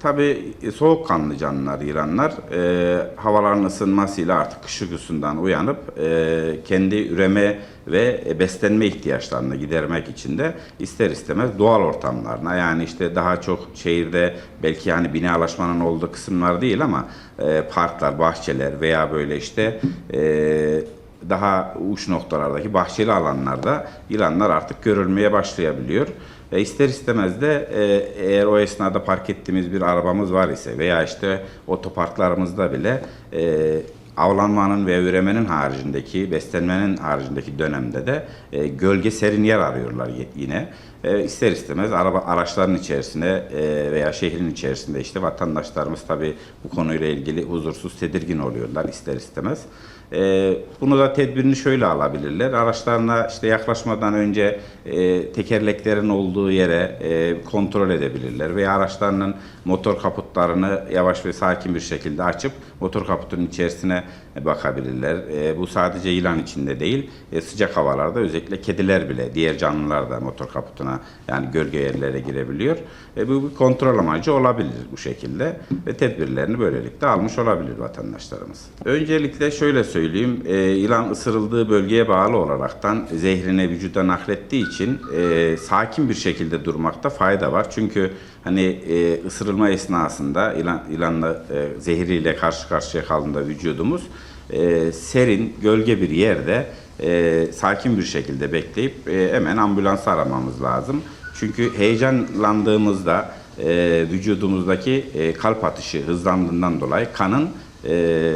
tabii soğukkanlı canlılar yılanlar. E, havaların ısınmasıyla artık kış uykusundan uyanıp e, kendi üreme ve beslenme ihtiyaçlarını gidermek için de ister istemez doğal ortamlarına yani işte daha çok şehirde belki yani binalaşmanın olduğu kısımlar değil ama e, parklar, bahçeler veya böyle işte e, daha uç noktalardaki bahçeli alanlarda yılanlar artık görülmeye başlayabiliyor. E ister istemez de e, eğer o esnada park ettiğimiz bir arabamız var ise veya işte otoparklarımızda bile e, avlanmanın ve üremenin haricindeki, beslenmenin haricindeki dönemde de e, gölge serin yer arıyorlar yine. E, ister istemez araba araçların içerisine e, veya şehrin içerisinde işte vatandaşlarımız tabii bu konuyla ilgili huzursuz, tedirgin oluyorlar ister istemez. E, bunu da tedbirini şöyle alabilirler. Araçlarına işte yaklaşmadan önce e, tekerleklerin olduğu yere e, kontrol edebilirler veya araçlarının motor kaputlarını yavaş ve sakin bir şekilde açıp motor kaputunun içerisine bakabilirler. E, bu sadece yılan içinde değil, e, sıcak havalarda özellikle kediler bile, diğer canlılar da motor kaputuna yani gölge yerlere girebiliyor. E, bu bir kontrol amacı olabilir bu şekilde ve tedbirlerini böylelikle almış olabilir vatandaşlarımız. Öncelikle şöyle söyleyeyim, e, yılan ısırıldığı bölgeye bağlı olaraktan zehrini vücuda naklettiği için e, sakin bir şekilde durmakta fayda var. Çünkü hani e, ısırılma esnasında yılan, yılanla e, zehriyle karşı karşıya kaldığında vücudumuz e, serin, gölge bir yerde e, sakin bir şekilde bekleyip e, hemen ambulans aramamız lazım. Çünkü heyecanlandığımızda e, vücudumuzdaki e, kalp atışı hızlandığından dolayı kanın e,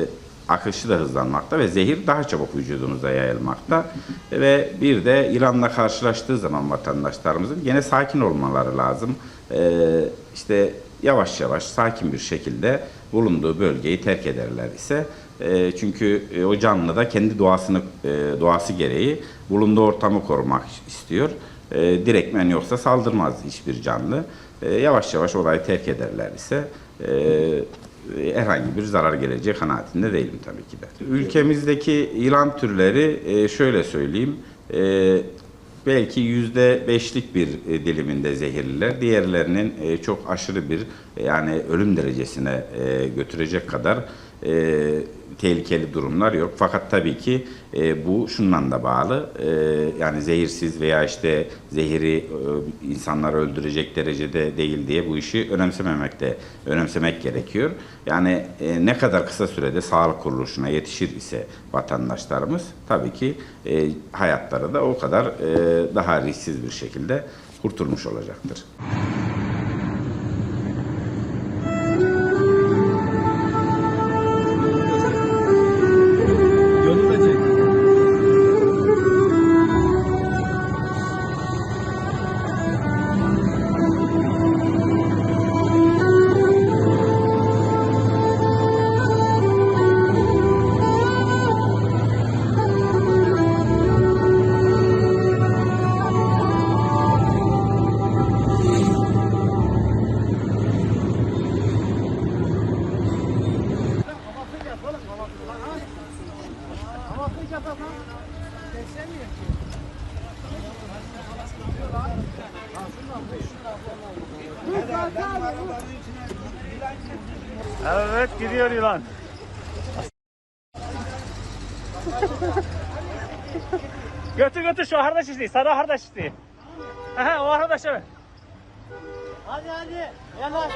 akışı da hızlanmakta ve zehir daha çabuk vücudumuza yayılmakta. Ve bir de yılanla karşılaştığı zaman vatandaşlarımızın gene sakin olmaları lazım. Ee, işte yavaş yavaş sakin bir şekilde bulunduğu bölgeyi terk ederler ise e, çünkü e, o canlı da kendi doğasını e, doğası gereği bulunduğu ortamı korumak istiyor. E, direktmen yoksa saldırmaz hiçbir canlı. E, yavaş yavaş orayı terk ederler ise e, herhangi bir zarar geleceği kanaatinde değilim tabii ki de. Ülkemizdeki yılan türleri e, şöyle söyleyeyim. e, belki yüzde beşlik bir e, diliminde zehirliler. Diğerlerinin e, çok aşırı bir e, yani ölüm derecesine e, götürecek kadar e, tehlikeli durumlar yok. Fakat tabii ki e, bu şundan da bağlı. E, yani zehirsiz veya işte zehiri e, insanları öldürecek derecede değil diye bu işi önemsememek de önemsemek gerekiyor. Yani e, ne kadar kısa sürede sağlık kuruluşuna yetişir ise vatandaşlarımız tabii ki e, hayatları da o kadar e, daha risksiz bir şekilde kurtulmuş olacaktır. Evet gidiyor yılan. götür götür şu hardaş isteği. Sarı hardaş isteği. Aha o hardaş evet. Hadi hadi. Yanaş.